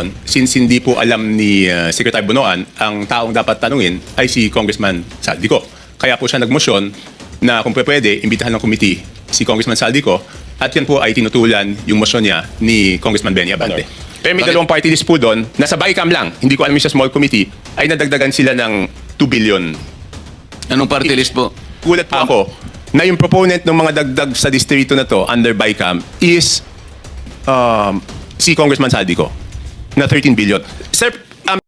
noon, since hindi po alam ni uh, Secretary Bonoan, ang taong dapat tanungin ay si Congressman Saldico. Kaya po siya nagmosyon na kung pwede, imbitahan ng committee si Congressman Saldico. At yan po ay tinutulan yung motion niya ni Congressman Benny Abante. Pero may dalawang party list po doon, nasa BICAM lang, hindi ko alam yung sa small committee, ay nadagdagan sila ng 2 billion. Anong party list po? gulat po ako na yung proponent ng mga dagdag sa distrito na to under BICAM is um, si Congressman Saldico na 13 billion. Sir, um,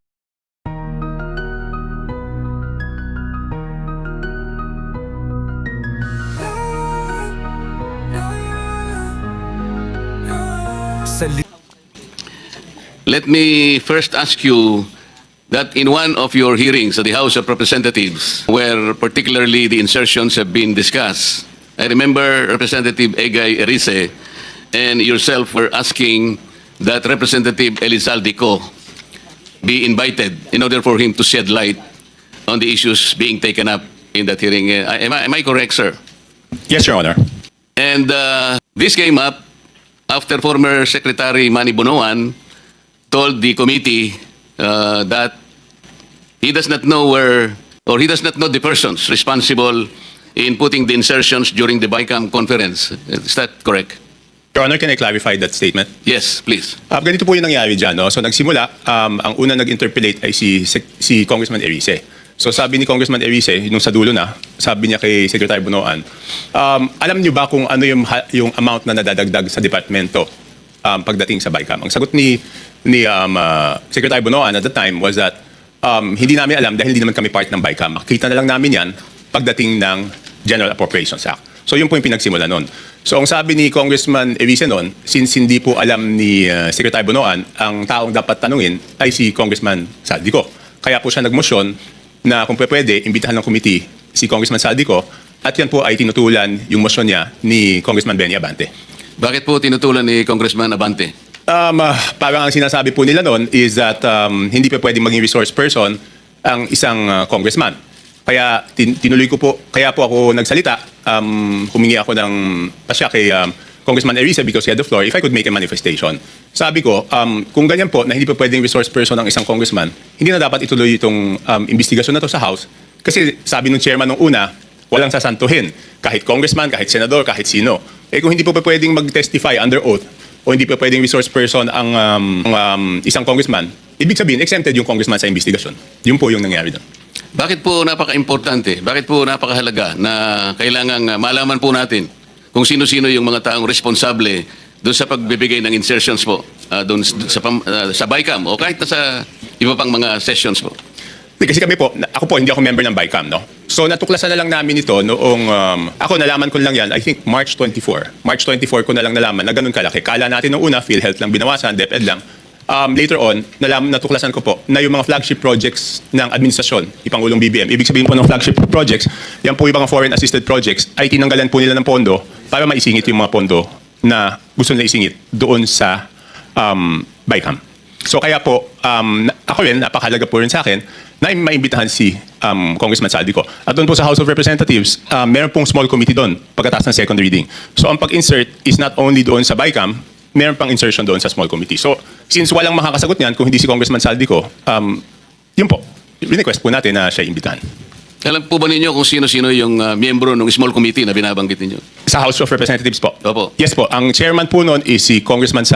Let me first ask you that in one of your hearings at the House of Representatives, where particularly the insertions have been discussed, I remember Representative Egay Erice and yourself were asking that Representative Elizalde be invited in order for him to shed light on the issues being taken up in that hearing. Uh, Am I, am I correct, sir? yes, Your Honor. And uh, this came up after former Secretary Manny Bonoan told the committee uh, that he does not know where, or he does not know the persons responsible in putting the insertions during the BICAM conference. Is that correct? Your Honor, can I clarify that statement? Yes, please. Uh, ganito po yung nangyari dyan. No? So nagsimula, um, ang una nag-interpolate ay si, si Congressman Erice. So sabi ni Congressman Erice, nung sa dulo na, sabi niya kay Secretary Bunoan, um, alam niyo ba kung ano yung, yung amount na nadadagdag sa departamento um, pagdating sa BICAM? Ang sagot ni, ni um, uh, Secretary Bunoan at the time was that um, hindi namin alam dahil hindi naman kami part ng BICAM. Makita na lang namin yan pagdating ng General Appropriations Act. So yun po yung pinagsimula nun. So ang sabi ni Congressman Erice nun, since hindi po alam ni uh, Secretary Bonoan, ang taong dapat tanungin ay si Congressman Saldico. Kaya po siya nagmosyon na kung pwede, imbitahan ng committee si Congressman Saldico at yan po ay tinutulan yung motion niya ni Congressman Benny Abante. Bakit po tinutulan ni Congressman Abante? Um, ah, parang ang sinasabi po nila noon is that um, hindi pa pwedeng maging resource person ang isang ah, congressman. Kaya tin- tinuloy ko po, kaya po ako nagsalita, um, humingi ako ng pasya kay um, Congressman Erice because he had the floor, if I could make a manifestation. Sabi ko, um, kung ganyan po, na hindi pa pwedeng resource person ang isang congressman, hindi na dapat ituloy itong um, investigasyon na to sa House. Kasi sabi ng chairman nung una, walang sasantuhin. Kahit congressman, kahit senador, kahit sino. Eh kung hindi po pa pwedeng mag-testify under oath, o hindi pa pwedeng resource person ang um, um, isang congressman, ibig sabihin, exempted yung congressman sa investigasyon. Yun po yung nangyari doon. Bakit po napaka-importante? Bakit po napakahalaga na kailangan malaman po natin kung sino-sino yung mga taong responsable doon sa pagbibigay ng insertions po ah, doon sa, ah, sa BICAM o kahit na sa iba pang mga sessions po? Kasi kami po, ako po, hindi ako member ng BICAM, no? So natuklasan na lang namin ito noong, um, ako nalaman ko lang yan, I think March 24. March 24 ko na lang nalaman na ganun kalaki. Kala natin noong una, PhilHealth lang binawasan, DepEd lang. Um, later on, nalam, natuklasan ko po na yung mga flagship projects ng administrasyon, ipangulong BBM, ibig sabihin po ng flagship projects, yan po yung mga foreign assisted projects, ay tinanggalan po nila ng pondo para maisingit yung mga pondo na gusto nila isingit doon sa um, BICAM. So kaya po, um, ako rin, napakahalaga po rin sa akin na maimbitahan si um, Congressman Saldico. At doon po sa House of Representatives, um, meron pong small committee doon pagkatapos ng second reading. So ang pag-insert is not only doon sa BICAM, meron pang insertion doon sa small committee. So since walang makakasagot niyan kung hindi si Congressman Saldico, um, yun po, request po natin na siya imbitahan. Alam po ba ninyo kung sino-sino yung ah, miyembro ng small committee na binabanggit ninyo? Sa House of Representatives po. Opo. Yes po. Ang chairman po noon is si Congressman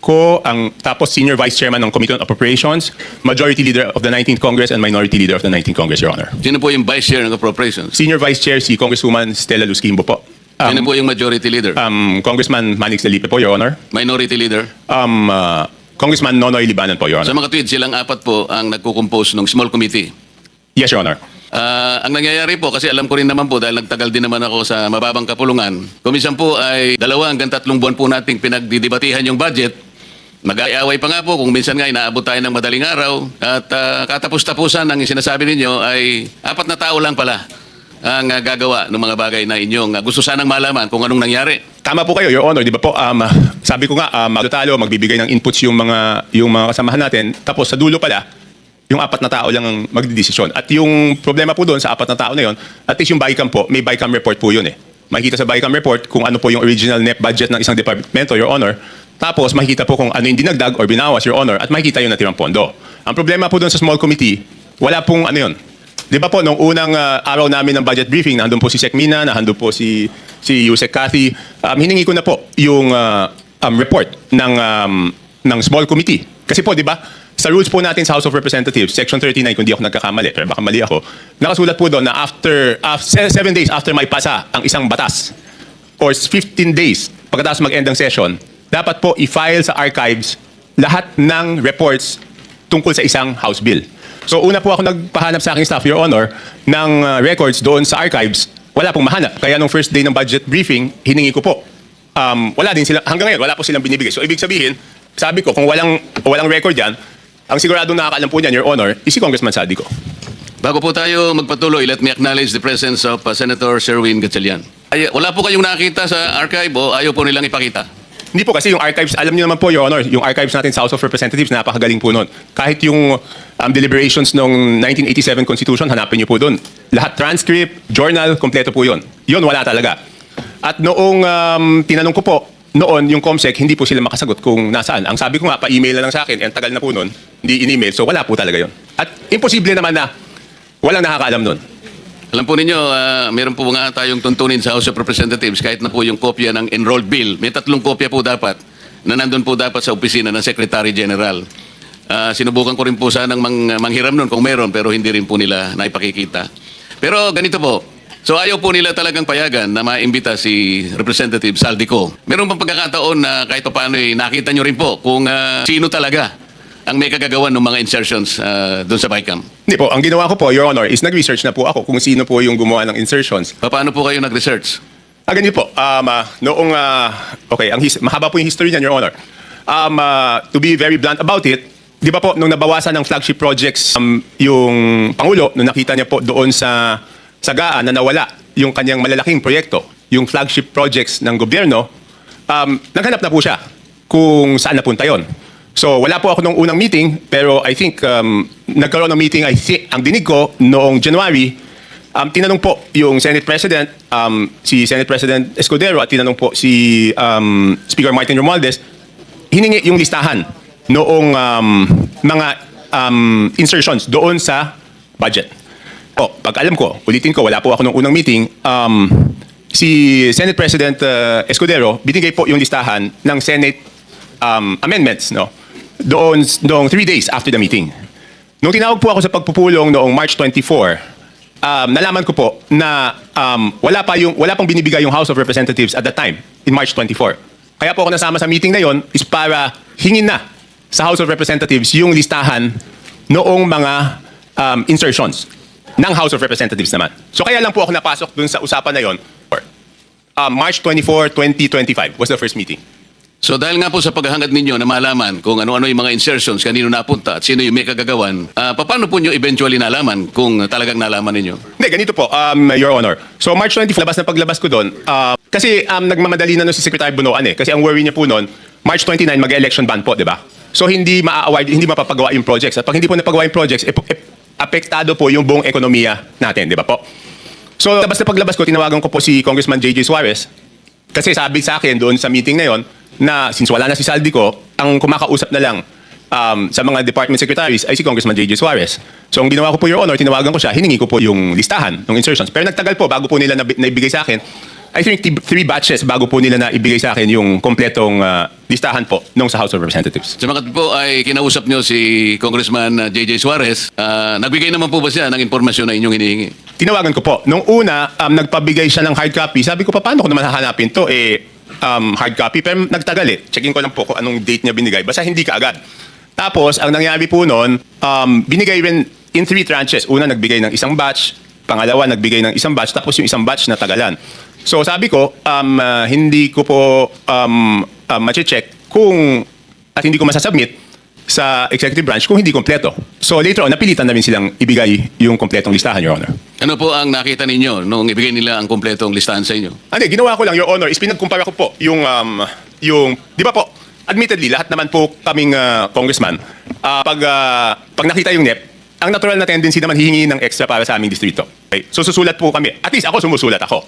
Saldico, ang tapos senior vice chairman ng Committee on Appropriations, majority leader of the 19th Congress and minority leader of the 19th Congress, Your Honor. Sino po yung vice chair ng appropriations? Senior vice chair si Congresswoman Stella Luskimbo po. Sino Um, po yung majority leader? um, Congressman Manix Delipe po, Your Honor. Minority leader? Um, uh, Congressman Nonoy Libanan po, Your Sa Honor. mga tweet, silang apat po ang nagko-compose ng small committee. Yes, Your Honor. Ah, ang nangyayari po, kasi alam ko rin naman po dahil nagtagal din naman ako sa mababang kapulungan, kumisan po ay dalawa hanggang tatlong buwan po nating pinagdidibatihan yung budget. Mag-aaway pa nga po kung minsan nga inaabot tayo ng madaling araw at ah, katapos-tapusan ang sinasabi ninyo ay apat na tao lang pala ang ah, gagawa ng mga bagay na inyong ah, gusto sanang malaman kung anong nangyari. Tama po kayo, Your Honor, di ba po? Um, sabi ko nga, um, magtatalo, magbibigay ng inputs yung mga yung mga kasamahan natin. Tapos sa dulo pala, yung apat na tao lang ang magdidesisyon. At yung problema po doon sa apat na tao na yon, at least yung BICAM po, may BICAM report po yun eh. Makikita sa BICAM report kung ano po yung original net budget ng isang departamento, Your Honor. Tapos makikita po kung ano yung dinagdag or binawas, Your Honor, at makikita yung natirang pondo. Ang problema po doon sa small committee, wala pong ano yun. Di ba po, nung unang ah, araw namin ng budget briefing, nandun po si Sec Mina, nandun po si, si Yusek Cathy, um, hiningi ko na po yung ah, um, report ng, um, ng small committee. Kasi po, di ba, sa rules po natin sa House of Representatives, Section 39, kung di ako nagkakamali, pero baka mali ako, nakasulat po doon na after, after seven days after may pasa ang isang batas, or 15 days pagkatapos mag-end ng session, dapat po i-file sa archives lahat ng reports tungkol sa isang House bill. So una po ako nagpahanap sa aking staff, Your Honor, ng uh, records doon sa archives. Wala pong mahanap. Kaya nung first day ng budget briefing, hiningi ko po. Um, wala din sila, hanggang ngayon, wala po silang binibigay. So ibig sabihin, sabi ko, kung walang, walang record yan, ang siguradong nakakaalam po niyan, Your Honor, is si Congressman Sadico. Bago po tayo magpatuloy, let me acknowledge the presence of uh, Senator Sherwin Gatchalian. Ay, wala po kayong nakita sa archive o ayaw po nilang ipakita? Hindi po kasi yung archives, alam niyo naman po, Your Honor, yung archives natin sa House of Representatives, napakagaling po nun. Kahit yung um, deliberations ng 1987 Constitution, hanapin niyo po doon. Lahat transcript, journal, kompleto po yun. Yun, wala talaga. At noong um, tinanong ko po, noon yung COMSEC, hindi po sila makasagot kung nasaan. Ang sabi ko nga, pa-email na lang sa akin, ang tagal na po nun, hindi in-email, so wala po talaga yun. At imposible naman na walang nakakaalam nun. Alam po ninyo, ah, meron po nga tayong tuntunin sa House of Representatives kahit na po yung kopya ng enrolled bill. May tatlong kopya po dapat na nandun po dapat sa opisina ng Secretary General. Ah, sinubukan ko rin po sanang mang, manghiram nun kung meron pero hindi rin po nila naipakikita. Pero ganito po, so ayaw po nila talagang payagan na maimbita si Representative Saldico. Meron pang pagkakataon na kahit pa paano eh, nakita nyo rin po kung ah, sino talaga ang may kagagawan ng mga insertions ah, doon sa BICAM. Hindi po, ang ginawa ko po, Your Honor, is nag-research na po ako kung sino po yung gumawa ng insertions. Paano po kayo nag-research? Ah, ganito po. Um, ah, noong, ah, okay, ang his- mahaba po yung history niyan, Your Honor. Um, ah, to be very blunt about it, di ba po, nung nabawasan ng flagship projects, um, yung Pangulo, nung nakita niya po doon sa sagaan na nawala yung kanyang malalaking proyekto, yung flagship projects ng gobyerno, um, naghanap na po siya kung saan napunta yon. So wala po ako nung unang meeting, pero I think um, nagkaroon ng meeting, I think, ang dinig ko noong January, um, tinanong po yung Senate President, um, si Senate President Escudero at tinanong po si um, Speaker Martin Romualdez, hiningi yung listahan noong um, mga um, insertions doon sa budget. O, pag alam ko, ulitin ko, wala po ako nung unang meeting, um, si Senate President uh, Escudero, binigay po yung listahan ng Senate um, amendments, no? Doon, noong three days after the meeting. Nung tinawag po ako sa pagpupulong noong March 24, um, nalaman ko po na um, wala pa yung wala pang binibigay yung House of Representatives at that time in March 24. Kaya po ako nasama sa meeting na yon is para hingin na sa House of Representatives yung listahan noong mga um, insertions ng House of Representatives naman. So kaya lang po ako napasok dun sa usapan na yon. Um, March 24, 2025 was the first meeting. So dahil nga po sa paghahangad ninyo na malaman kung ano-ano yung mga insertions, kanino napunta at sino yung may kagagawan, ah, paano po nyo eventually nalaman kung talagang nalaman ninyo? Hindi, ganito po, um, Your Honor. So March 20, labas na paglabas ko doon, uh, kasi um, nagmamadali na nun si Secretary Bunoan eh. Kasi ang worry niya po noon, March 29, mag-election ban po, di ba? So hindi ma-award, hindi mapapagawa yung projects. At pag hindi po napagawa yung projects, ep- ep- apektado po yung buong ekonomiya natin, di ba po? So labas na paglabas ko, tinawagan ko po si Congressman J.J. Suarez. Kasi sabi sa akin doon sa meeting na yon na since wala na si Saldi ko, ang kumakausap na lang um, sa mga department secretaries ay si Congressman J.J. Suarez. So ang ginawa ko po, Your Honor, tinawagan ko siya, hiningi ko po yung listahan ng insertions. Pero nagtagal po bago po nila nabi- naibigay sa akin. I think three batches bago po nila na ibigay sa akin yung kompletong uh, listahan po nung sa House of Representatives. Sa mga po ay kinausap nyo si Congressman ah, J.J. Suarez, ah, nagbigay naman po ba siya ng impormasyon na inyong hinihingi? Tinawagan ko po. Nung una, um, nagpabigay siya ng hard copy. Sabi ko, pa, paano ko naman hahanapin to? Eh, um, hard copy. Pero nagtagal eh. Checking ko lang po kung anong date niya binigay. Basta hindi ka agad. Tapos, ang nangyari po noon, um, binigay rin in three tranches. Una, nagbigay ng isang batch. Pangalawa, nagbigay ng isang batch. Tapos yung isang batch na tagalan. So sabi ko, um, ah, hindi ko po um, um, check kung at hindi ko masasubmit sa executive branch kung hindi kompleto. So later on, napilitan na rin silang ibigay yung kompletong listahan, Your Honor. Ano po ang nakita ninyo nung ibigay nila ang kumpletong listahan sa inyo? Hindi, ginawa ko lang, Your Honor, is pinagkumpara ko po yung, um, yung, di ba po, admittedly, lahat naman po kaming uh, congressman, ah, pag, ah, pag nakita yung NEP, ang natural na tendency naman hihingi ng extra para sa aming distrito. Okay? So susulat po kami. At least ako sumusulat ako.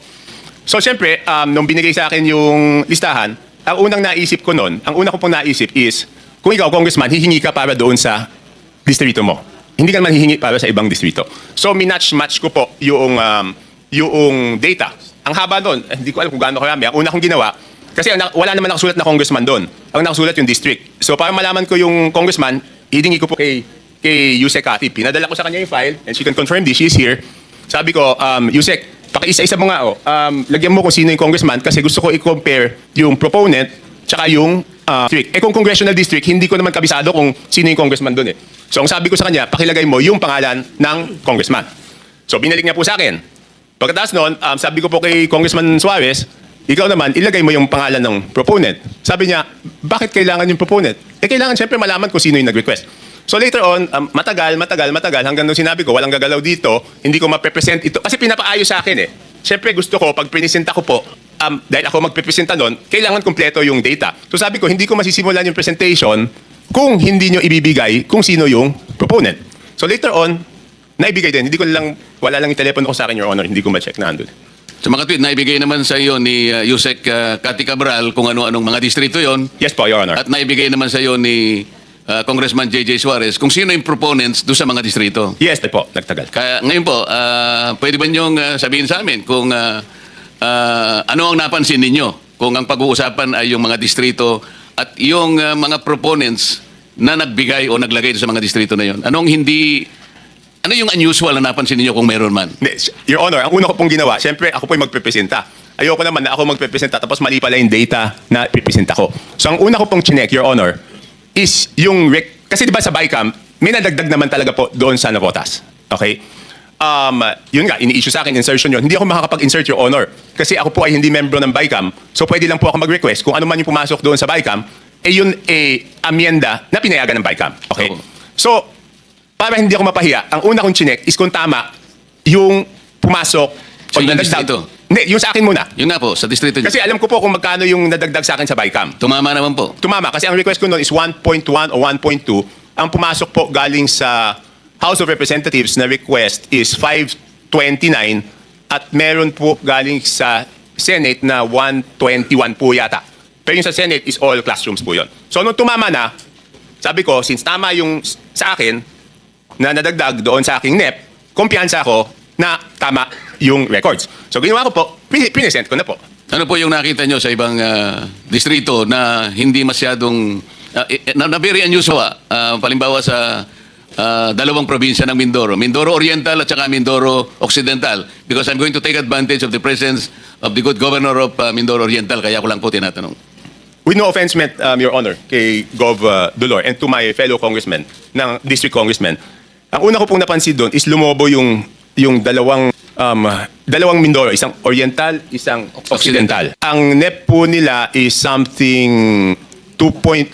So siyempre, um, nung binigay sa akin yung listahan, ang unang naisip ko noon, ang una ko pong naisip is, kung ikaw, congressman, hihingi ka para doon sa distrito mo. Hindi ka naman hihingi para sa ibang distrito. So, minatch-match ko po yung, um, yung data. Ang haba doon, eh, hindi ko alam kung gaano karami. Ang una kong ginawa, kasi wala naman nakasulat na congressman doon. Ang nakasulat yung district. So, para malaman ko yung congressman, hihingi ko po kay, kay Yusek Ati. Pinadala ko sa kanya yung file, and she can confirm this, she's here. Sabi ko, um, Yusek, pakiisa-isa mo nga, oh. um, lagyan mo kung sino yung congressman kasi gusto ko i-compare yung proponent tsaka yung uh, district. Eh kung congressional district, hindi ko naman kabisado kung sino yung congressman doon eh. So ang sabi ko sa kanya, pakilagay mo yung pangalan ng congressman. So binalik niya po sa akin. Pagkatapos noon, um, sabi ko po kay Congressman Suarez, ikaw naman, ilagay mo yung pangalan ng proponent. Sabi niya, bakit kailangan yung proponent? Eh kailangan siyempre malaman kung sino yung nag-request. So later on, um, matagal, matagal, matagal, hanggang nung sinabi ko, walang gagalaw dito, hindi ko maprepresent ito. Kasi pinapaayos sa akin eh. Siyempre gusto ko, pag pinisenta ko po, um, dahil ako magpipresenta nun, kailangan kompleto yung data. So sabi ko, hindi ko masisimulan yung presentation kung hindi nyo ibibigay kung sino yung proponent. So later on, naibigay din. Hindi ko lang, wala lang yung telepono ko sa akin, Your Honor. Hindi ko ma-check na andun. Sa mga tweet, naibigay naman sa iyo ni uh, Yusek uh, Kati Cabral kung ano-anong mga distrito yon Yes po, Your Honor. at naibigay naman sa iyo ni uh, Congressman J.J. Suarez kung sino yung proponents do sa mga distrito. Yes po, nagtagal. Kaya ngayon po, ah, pwede ba niyong ah, sabihin sa amin kung ah, ah, ano ang napansin ninyo? Kung ang pag-uusapan ay yung mga distrito at yung ah, mga proponents na nagbigay o naglagay sa mga distrito na yon. Anong hindi, ano yung unusual na napansin ninyo kung meron man? Your Honor, ang una ko pong ginawa, siyempre ako po yung magpepresenta. Ayoko naman na ako magpepresenta tapos mali pala yung data na pipresenta ko. So ang una ko pong chinek, Your Honor, is yung... Rec- kasi di ba sa BICAM, may nadagdag naman talaga po doon sa Navotas. Okay? Um, yun nga, ini-issue sa akin, insertion yun. Hindi ako makakapag-insert, Your Honor. Kasi ako po ay hindi membro ng BICAM. So pwede lang po ako mag-request kung ano man yung pumasok doon sa BICAM, eh yun eh amyenda na pinayagan ng BICAM. Okay? Oo. So, para hindi ako mapahiya, ang una kong chinek is kung tama yung pumasok Sa ilang nadagdag- distrito? Hindi, yung sa akin muna. Yun nga po, sa distrito niyo. Kasi alam ko po kung magkano yung nadagdag sa akin sa BICAM. Tumama naman po. Tumama, kasi ang request ko noon is 1.1 o 1.2. Ang pumasok po galing sa House of Representatives na request is 529 at meron po galing sa Senate na 121 po yata. Pero yung sa Senate is all classrooms po yon. So nung tumama na, sabi ko, since tama yung sa akin na nadagdag doon sa aking NEP, kumpiyansa ako na tama yung records. So ginawa ko po, pin- pinesent ko na po. Ano po yung nakita nyo sa ibang ah, distrito na hindi masyadong, eh, na, na very unusual, ah, palimbawa sa ah, dalawang probinsya ng Mindoro, Mindoro Oriental at saka Mindoro Occidental, because I'm going to take advantage of the presence of the good governor of ah, Mindoro Oriental, kaya ko lang po tinatanong. With no offense meant, um, Your Honor, kay Gov. Uh, Dolor and to my fellow congressmen, ng district congressmen, ang una ko pong napansin doon is lumobo yung, yung dalawang, um, dalawang Mindoro, isang Oriental, isang Occidental. Ang NEP po nila is something 2 point,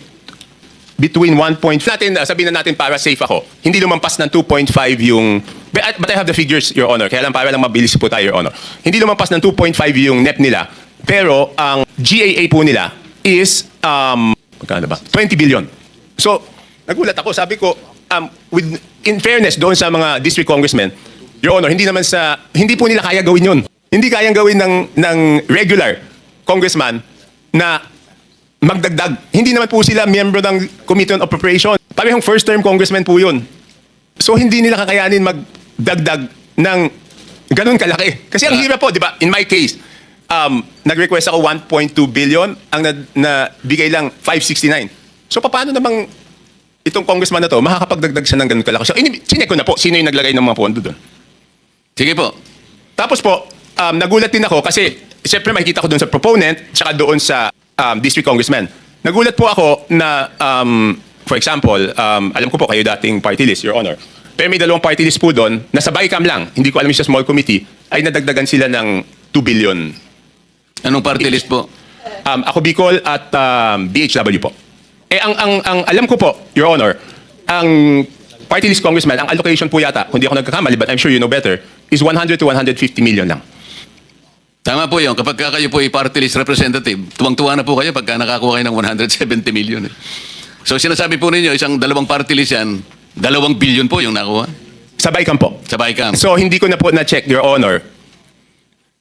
between 1 point, natin, uh, sabihin na natin para safe ako, hindi lumampas ng 2.5 yung, but, but I have the figures, Your Honor, kaya lang para lang mabilis po tayo, Your Honor. Hindi lumampas ng 2.5 yung NEP nila, pero ang GAA po nila is, um, magkano ba? 20 billion. So, nagulat ako, sabi ko, um, with, in fairness doon sa mga district congressmen, Your Honor, hindi naman sa, hindi po nila kaya gawin yun. Hindi kayang gawin ng, ng regular congressman na magdagdag. Hindi naman po sila miyembro ng Committee on Appropriation. Parehong first term congressman po yun. So hindi nila kakayanin magdagdag ng ganun kalaki. Kasi ang hirap po, di ba? In my case, um, nag-request ako 1.2 billion, ang na, na bigay lang 569. So paano namang itong congressman na to, makakapagdagdag siya ng ganun kalaki? So chinek ko na po, sino yung naglagay ng mga pondo doon. Sige po. Tapos po, um, nagulat din ako kasi siyempre makikita ko doon sa proponent tsaka doon sa um, district congressman. Nagulat po ako na, um, for example, um, alam ko po kayo dating party list, Your Honor. Pero may dalawang party list po doon, nasa BICAM lang, hindi ko alam yung sa small committee, ay nadagdagan sila ng 2 billion. Anong party list po? Um, ako Bicol at um, BHW po. Eh, ang, ang, ang alam ko po, Your Honor, ang party list congressman, ang allocation po yata, kung di ako nagkakamali, but I'm sure you know better, is 100 to 150 million lang. Tama po yun. Kapag ka kayo po ay party list representative, tuwang-tuwa na po kayo pagka nakakuha kayo ng 170 million. eh. So sinasabi po ninyo, isang dalawang party list yan, dalawang billion po yung nakuha Sa BICAM po. sa BICAM. So hindi ko na po na-check, Your Honor,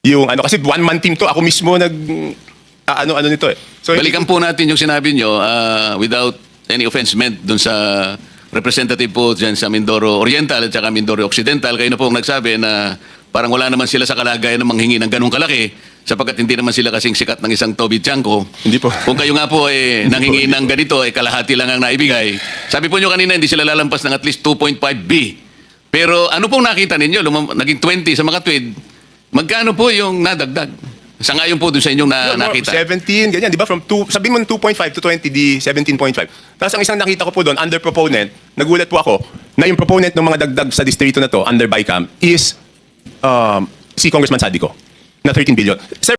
yung ano, kasi one-man team to, ako mismo nag, ano-ano nito eh. So, hindi- Balikan po natin yung sinabi nyo uh, without any offense meant dun sa representative po dyan sa Mindoro Oriental at saka Mindoro Occidental. Kayo na po ang nagsabi na parang wala naman sila sa kalagayan ng manghingi ng ganong kalaki sapagkat hindi naman sila kasing sikat ng isang Toby Chanko. Hindi po. Kung kayo nga po eh, nanghingi ng ganito, eh, kalahati lang ang naibigay. Sabi po nyo kanina, hindi sila lalampas ng at least 2.5B. Pero ano pong nakita ninyo? Lumam- naging 20 sa mga tweed. Magkano po yung nadagdag? Sa ngayon po doon sa inyong na, No, no, nakita. 17, ganyan, di ba? From two, sabi mo 2.5 to 20, di 17.5. Tapos ang isang nakita ko po doon, under proponent, nagulat po ako, na yung proponent ng mga dagdag sa distrito na to, under BICAM, is um, si Congressman Sadico, na 13 billion. Sir,